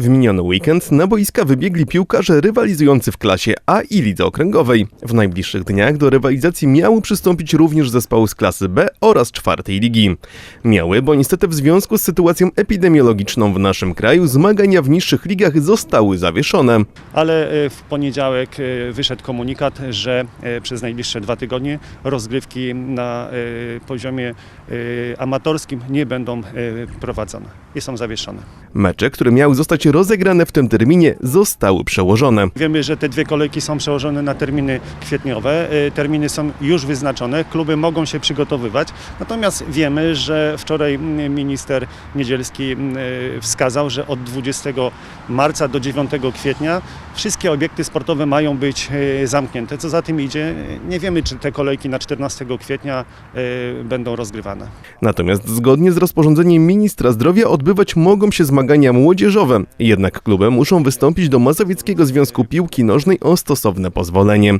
W miniony weekend na boiska wybiegli piłkarze rywalizujący w klasie A i lidze okręgowej. W najbliższych dniach do rywalizacji miały przystąpić również zespoły z klasy B oraz czwartej ligi. Miały, bo niestety w związku z sytuacją epidemiologiczną w naszym kraju zmagania w niższych ligach zostały zawieszone. ale e, w poniedziałek e, wyszedł komunikat, że e, przez najbliższe dwa tygodnie rozgrywki na poziomie amatorskim nie będą prowadzone i są zawieszone. Mecze, które miały zostać rozegrane w tym terminie, zostały przełożone. Wiemy, że te dwie kolejki są przełożone na terminy kwietniowe. E, Terminy są już wyznaczone, kluby mogą się przygotowywać. Natomiast wiemy, że wczoraj mm, minister Niedzielski mm, e, wskazał, że od 20 marca do 9 kwietnia wszystkie obiekty sportowe mają być e, zamknięte. Co za tym idzie, nie wiemy, czy te kolejki na 14 kwietnia będą rozgrywane. Natomiast zgodnie z rozporządzeniem ministra zdrowia odbywać mogą się zmagania młodzieżowe. Jednak kluby muszą wystąpić do Mazowieckiego Związku Piłki Nożnej o stosowne pozwolenie.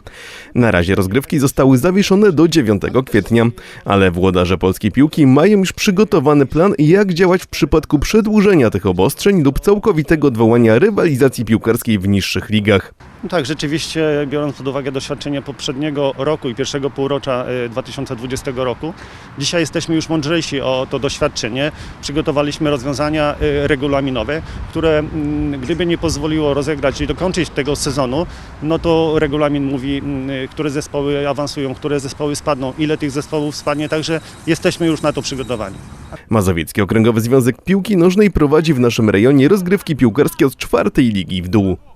Na razie rozgrywki zostały zawieszone do 9 kwietnia, ale włodarze polskiej piłki mają już przygotowany plan, jak działać w przypadku przedłużenia tych obostrzeń lub całkowitego odwołania rywalizacji piłkarskiej w niższych ligach. No tak, rzeczywiście, biorąc pod uwagę doświadczenie poprzedniego roku i pierwszego półrocza e, 2020 roku, dzisiaj jesteśmy już mądrzejsi o to doświadczenie. Przygotowaliśmy rozwiązania e, regulaminowe, które mm, gdyby nie pozwoliło rozegrać i dokończyć tego sezonu, no to regulamin mówi, mm, które zespoły awansują, które zespoły spadną, ile tych zespołów spadnie, także jesteśmy już na to przygotowani. Mazowiecki Okręgowy Związek Piłki Nożnej prowadzi w naszym rejonie rozgrywki piłkarskie od czwartej ligi w dół.